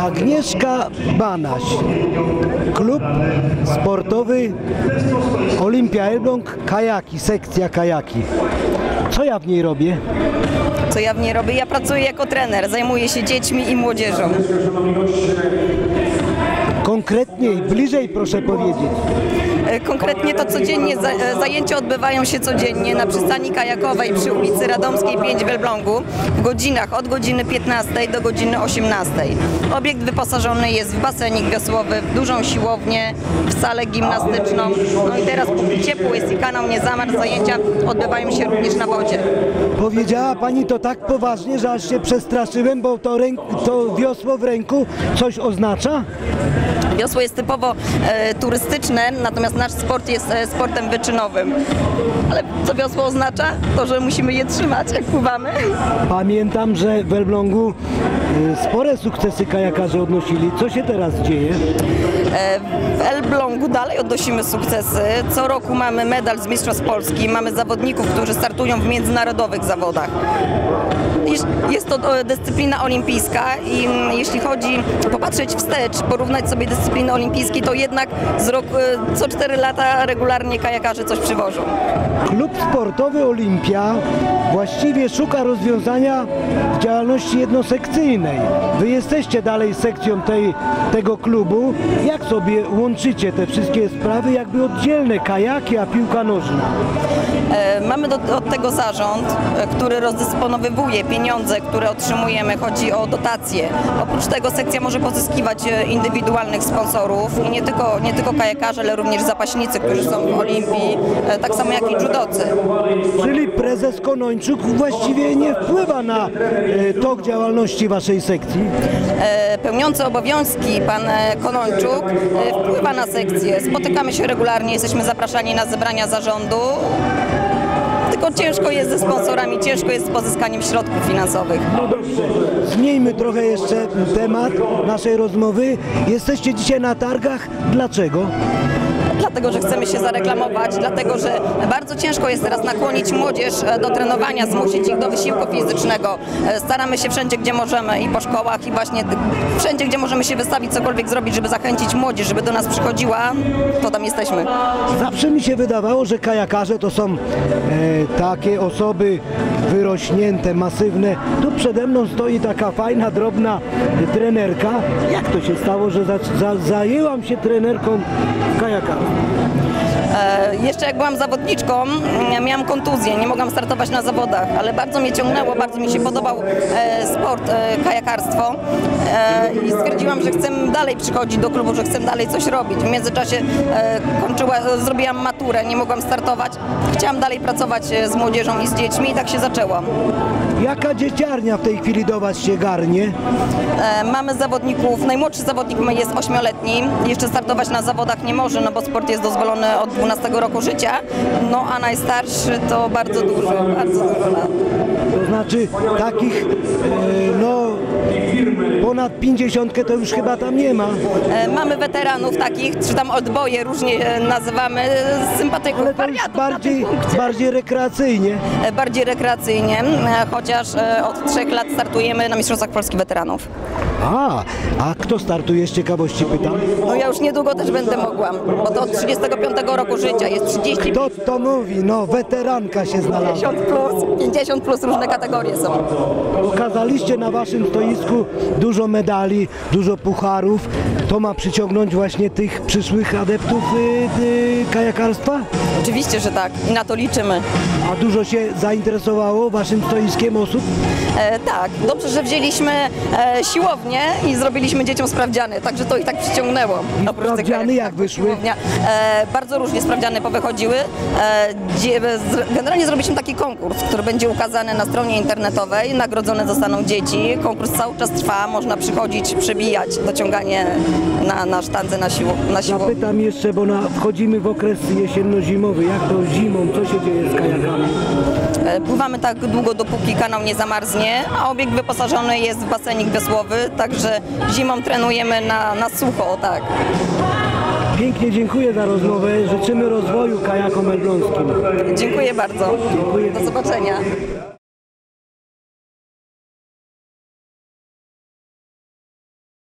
Agnieszka Banaś, klub sportowy Olimpia Elbląg, kajaki, sekcja kajaki. Co ja w niej robię? Co ja w niej robię? Ja pracuję jako trener, zajmuję się dziećmi i młodzieżą. Konkretniej, bliżej proszę powiedzieć. E, Konkretnie to codziennie e, zajęcia odbywają się codziennie na przystani kajakowej przy ulicy Radomskiej 5 w Elblągu w godzinach od godziny 15 do godziny 18. Obiekt wyposażony jest w basenik wiosłowy, w dużą siłownię, w salę gimnastyczną. No i teraz póki ciepło jest i kanał nie zamarł, zajęcia odbywają się również na wodzie. Powiedziała pani to tak poważnie, że aż się przestraszyłem, bo to, to wiosło w ręku coś oznacza? Wiosło jest typowo e, turystyczne, natomiast nasz sport jest e, sportem wyczynowym. Ale co wiosło oznacza? To, że musimy je trzymać, jak pływamy. Pamiętam, że w Elblągu y, spore sukcesy kajakarze odnosili. Co się teraz dzieje? E, w Elblągu dalej odnosimy sukcesy. Co roku mamy medal z Mistrzostw Polski. Mamy zawodników, którzy startują w międzynarodowych zawodach. Jest- to e, dyscyplina olimpijska i mm, jeśli chodzi popatrzeć wstecz, porównać sobie dyscypliny olimpijskie, to jednak z roku, e, co 4 lata regularnie kajakarze coś przywożą. Klub sportowy Olimpia właściwie szuka rozwiązania w działalności jednosekcyjnej. Wy jesteście dalej sekcją tej, tego klubu. Jak sobie łączycie te wszystkie sprawy, jakby oddzielne kajaki, a piłka nożna? E, Mamy do, od tego zarząd, który rozdysponowywuje pieniądze, które otrzymujemy. Chodzi o dotacje. Oprócz tego sekcja może pozyskiwać e, indywidualnych sponsorów i nie tylko, nie tylko kajakarze, ale również zapaśnicy, którzy są w Olimpii, e, tak samo jak i judocy. Czyli prezes Konończuk właściwie nie wpływa na e, tok działalności waszej sekcji. Pełniący obowiązki pan Konończuk wpływa na sekcję. Spotykamy się regularnie, jesteśmy zapraszani na zebrania zarządu. Ciężko jest ze sponsorami, ciężko jest z pozyskaniem środków finansowych. No zmieńmy trochę jeszcze temat naszej rozmowy. Jesteście dzisiaj na targach. Dlaczego? Dlatego, że chcemy się zareklamować, dlatego, że bardzo ciężko jest teraz nakłonić młodzież e, do trenowania, zmusić ich do wysiłku fizycznego. E, Staramy się wszędzie, gdzie możemy i po szkołach i właśnie wszędzie, gdzie możemy się wystawić, cokolwiek zrobić, żeby zachęcić młodzież, żeby do nas przychodziła, to tam jesteśmy. Zawsze mi się wydawało, że kajakarze to są e, takie osoby wyrośnięte, masywne. Tu przede mną stoi taka fajna, drobna trenerka. Jak to się stało, że za, za, zajęłam się trenerką w kajakarstwie? E, Jeszcze jak byłam zawodniczką, mm, miałam kontuzję, nie mogłam startować na zawodach, ale bardzo mnie ciągnęło, bardzo mi się podobał e, sport, e, kajakarstwo e, i stwierdziłam, że chcę dalej przychodzić do klubu, że chcę dalej coś robić. W międzyczasie e, kończyła, e, zrobiłam maturę, nie mogłam startować. Chciałam dalej pracować e, z młodzieżą i z dziećmi i tak się zaczęło. Jaka dzieciarnia w tej chwili do was się garnie? E, Mamy zawodników, najmłodszy zawodnik jest ośmioletni, jeszcze startować na zawodach nie może, no bo sport jest dozwolony od 12 roku życia, no a najstarszy to bardzo dużo, bardzo dużo lat. To znaczy takich, e, no ponad 50 to już chyba tam nie ma. E, Mamy weteranów takich, czy tam odboje różnie e, nazywamy, sympatyków, Ale wariatów bardziej, bardziej rekreacyjnie. Bardziej rekreacyjnie, chociaż od trzech lat startujemy na Mistrzostwach Polski Weteranów. A, a kto startuje z ciekawości pytam? No ja już niedługo też będę mogła, bo to od 35 roku życia jest 30 Kto to mówi? No, weteranka się znalazła. 50 plus, 50 plus różne kategorie są. Pokazaliście na waszym stoisku dużo medali, dużo pucharów. To ma przyciągnąć właśnie tych przyszłych adeptów y, y, kajakarstwa? Oczywiście, że tak i na to liczymy. A dużo się zainteresowało waszym stoiskiem osób? E, tak, dobrze, że wzięliśmy e, siłownię i zrobiliśmy dzieciom sprawdziany, także to ich tak przyciągnęło. Oprócz sprawdziany jak wyszły? E, bardzo różnie sprawdziany powychodziły. E, z- generalnie zrobiliśmy taki konkurs, który będzie ukazany na stronie internetowej. Nagrodzone zostaną dzieci. Konkurs cały czas trwa, można przychodzić, przebijać dociąganie na, na sztandze na, siło, na siłowni. Zapytam jeszcze, bo na, wchodzimy w okres jesienno-zimowy. Jak to zimą? Co się dzieje z kajakami? E, Pływamy tak długo, dopóki kanał nie zamarznie, a obiekt wyposażony jest w basenik wiosłowy, także zimą trenujemy na, na sucho, tak. Pięknie dziękuję za rozmowę. Życzymy rozwoju kajakom elbląskim. Dziękuję bardzo. Dziękuję. Do zobaczenia.